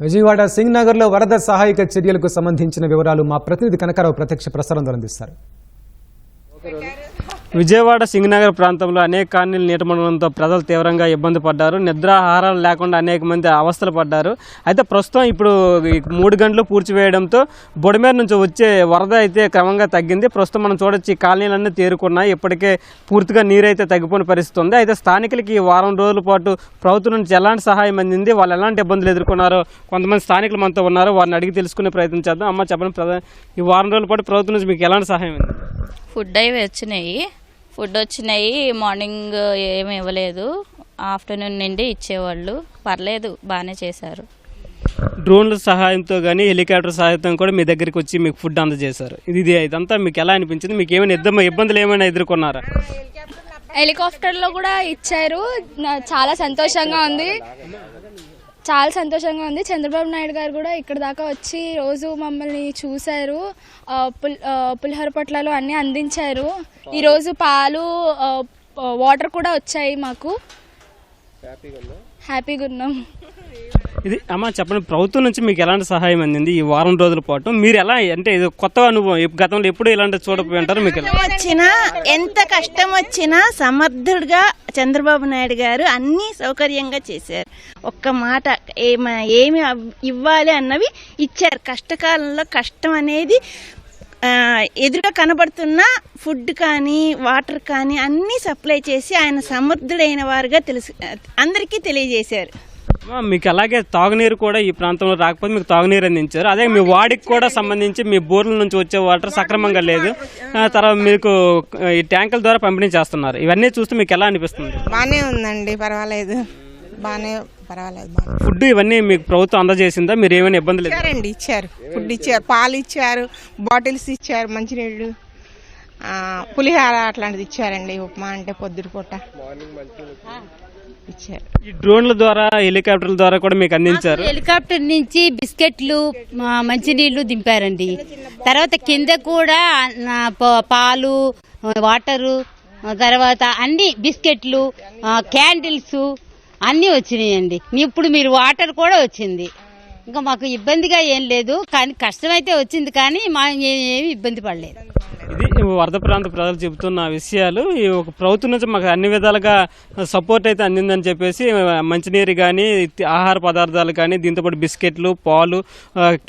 విజయవాడ సింగ్ నగర్లో వరద సహాయక చర్యలకు సంబంధించిన వివరాలు మా ప్రతినిధి కనకారావు ప్రత్యక్ష ప్రసారం ద్వారా అందిస్తారు. విజయవాడ సింగనగర్ ప్రాంతంలో అనేక కాలనీలు నీటమునడంతో ప్రజలు తీవ్రంగా ఇబ్బంది పడ్డారు. నిద్రాహారాలు లేకుండా అనేక మంది అవస్థలు పడ్డారు. అయితే ప్రస్తుతం ఇప్పుడు మూడు గంటలు పూడ్చివేయడంతో బొడిమేర నుంచి వచ్చే వరద అయితే క్రమంగా తగ్గింది. ప్రస్తుతం మనం చూడొచ్చు ఈ కాలనీలన్నీ తేరుకున్నాయి. ఇప్పటికే పూర్తిగా నీరైతే తగ్గిపోయిన పరిస్థితి ఉంది. అయితే స్థానికులకి ఈ వారం రోజుల పాటు ప్రభుత్వం నుంచి ఎలాంటి సహాయం అందింది? వాళ్ళు ఎలాంటి ఇబ్బందులు ఎదుర్కొన్నారో కొంతమంది స్థానికులు మనతో ఉన్నారు. వారిని అడిగి తెలుసుకునే ప్రయత్నం చేద్దాం. అమ్మ చెప్పండి ఈ వారం రోజుల పాటు ప్రభుత్వం నుంచి మీకు ఎలాంటి సహాయం ఫుడ్ అవి వచ్చినాయి. ఫుడ్ వచ్చినాయి. మార్నింగ్ ఏమి ఇవ్వలేదు. ఆఫ్టర్నూన్ నుండి ఇచ్చేవాళ్ళు. పర్లేదు బాగానే చేశారు. డ్రోన్ల సహాయంతో కానీ హెలికాప్టర్ సహాయంతో కూడా మీ దగ్గరికి వచ్చి మీకు ఫుడ్ అందజేశారు. ఇది ఇది ఇదంతా మీకు ఎలా అనిపించింది? మీకు ఏమైనా ఇద్దరు ఇబ్బందులు ఏమైనా ఎదుర్కొన్నారా? హెలికాప్టర్లో కూడా ఇచ్చారు. చాలా సంతోషంగా ఉంది. చాలా సంతోషంగా ఉంది. చంద్రబాబు నాయుడు గారు కూడా ఇక్కడ దాకా వచ్చి రోజు మమ్మల్ని చూశారు. పుల్ పులిహోర పొట్లాలు అన్నీ అందించారు. ఈరోజు పాలు వాటర్ కూడా వచ్చాయి మాకు. హ్యాపీగా ఉన్నాం ఇది అమ్మ చెప్పండి. ప్రభుత్వం నుంచి మీకు ఎలాంటి సహాయం అందింది ఈ వారం రోజుల పాటు? మీరు ఎలా అంటే ఇది కొత్త అనుభవం గతంలో ఎప్పుడు ఇలాంటి చూడపోయి ఉంటారు మీకు వచ్చినా ఎంత కష్టం వచ్చినా సమర్థుడిగా చంద్రబాబు నాయుడు గారు అన్ని సౌకర్యంగా చేశారు. ఒక్క మాట ఏమి ఇవ్వాలి అన్నవి ఇచ్చారు. కష్టకాలంలో కష్టం అనేది ఎదురుగా కనబడుతున్న ఫుడ్ కానీ వాటర్ కానీ అన్నీ సప్లై చేసి ఆయన సమర్థుడైన వారుగా తెలుసు అందరికీ తెలియజేశారు. మీకు అలాగే తాగునీరు కూడా ఈ ప్రాంతంలో రాకపోతే మీకు తాగునీరు అందించారు. అదే మీ వాడికి కూడా సంబంధించి మీ బోర్ల నుంచి వచ్చే వాటర్ సక్రమంగా లేదు. తర్వాత మీకు ఈ ట్యాంకుల ద్వారా పంపిణీ చేస్తున్నారు. ఇవన్నీ చూస్తే మీకు ఎలా అనిపిస్తుంది? బాగానే ఉందండి పర్వాలేదు. బాగానే పర్వాలేదు ఫుడ్ ఇవన్నీ మీకు ప్రభుత్వం అందజేసిందా? మీరు ఏమైనా ఎదురు- ఇచ్చారండి ఇచ్చారు. ఫుడ్ ఇచ్చారు పాలు ఇచ్చారు బాటిల్స్ ఇచ్చారు మంచినీళ్ళు. పులిహార అట్లాంటిది ఇచ్చారండి ఉప్మా అంటే పొద్దుటి పూట. ఇచ్చారు. ఈ డ్రోన్ల ద్వారా హెలికాప్టర్ల ద్వారా కూడా మీకు అందించారు? హెలికాప్టర్ నుంచి బిస్కెట్లు మంచినీళ్ళు దింపారండి. తర్వాత కింద కూడా పాలు వాటరు తర్వాత అన్ని బిస్కెట్లు క్యాండిల్స్ అన్నీ వచ్చినాయండి. ఇప్పుడు మీరు వాటర్ కూడా వచ్చింది. ఇంకా మాకు ఇబ్బందిగా ఏం లేదు కానీ కష్టమైతే వచ్చింది కానీ మా ఏమీ ఇబ్బంది పడలేదు. ఇది వరద ప్రాంత ప్రజలు చెబుతున్న విషయాలు. ఈ ఒక ప్రభుత్వం నుంచి మాకు అన్ని విధాలుగా సపోర్ట్ అయితే అందిందని చెప్పేసి మంచినీరు కానీ ఆహార పదార్థాలు కానీ దీంతో పాటు బిస్కెట్లు పాలు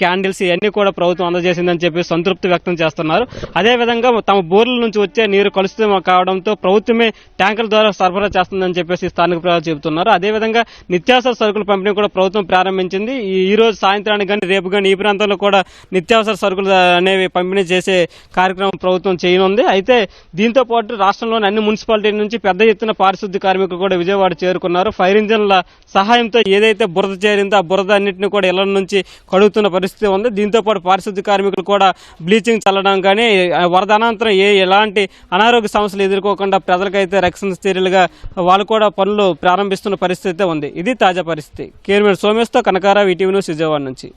క్యాండిల్స్ ఇవన్నీ కూడా ప్రభుత్వం అందజేసిందని చెప్పి సంతృప్తి వ్యక్తం చేస్తున్నారు. అదేవిధంగా తమ బోర్ల నుంచి వచ్చే నీరు కలుషితం కావడంతో ప్రభుత్వమే ట్యాంకుల ద్వారా సరఫరా చేస్తుందని చెప్పేసి స్థానిక ప్రజలు చెబుతున్నారు. అదేవిధంగా నిత్యావసర సరుకుల పంపిణీ కూడా ప్రభుత్వం ప్రారంభించింది. ఈ ఈ రోజు సాయంత్రానికి కానీ రేపు కానీ ఈ ప్రాంతంలో కూడా నిత్యావసర సరుకులు అనేవి పంపిణీ చేసే కార్యక్రమం ప్రభుత్వం చేయనుంది. అయితే దీంతో పాటు రాష్ట్రంలోని అన్ని మున్సిపాలిటీ నుంచి పెద్ద ఎత్తున పారిశుద్ధ్య కార్మికులు కూడా విజయవాడ చేరుకున్నారు. ఫైర్ ఇంజన్ల సహాయంతో ఏదైతే బురద చేరిందో ఆ బురద అన్నింటిని కూడా ఇళ్ళ నుంచి కడుగుతున్న పరిస్థితి ఉంది. దీంతో పాటు పారిశుద్ధ్య కార్మికులు కూడా బ్లీచింగ్ చల్లడం కానీ వరద అనంతరం ఏ ఎలాంటి అనారోగ్య సమస్యలు ఎదుర్కోకుండా ప్రజలకైతే రక్షణ చర్యలుగా వాళ్ళు కూడా పనులు ప్రారంభిస్తున్న పరిస్థితి అయితే ఉంది. ఇది తాజా పరిస్థితి. కేర్మేడ్ సోమేశ్తో కనకారావు ఈటీవీ న్యూస్ విజయవాడ నుంచి.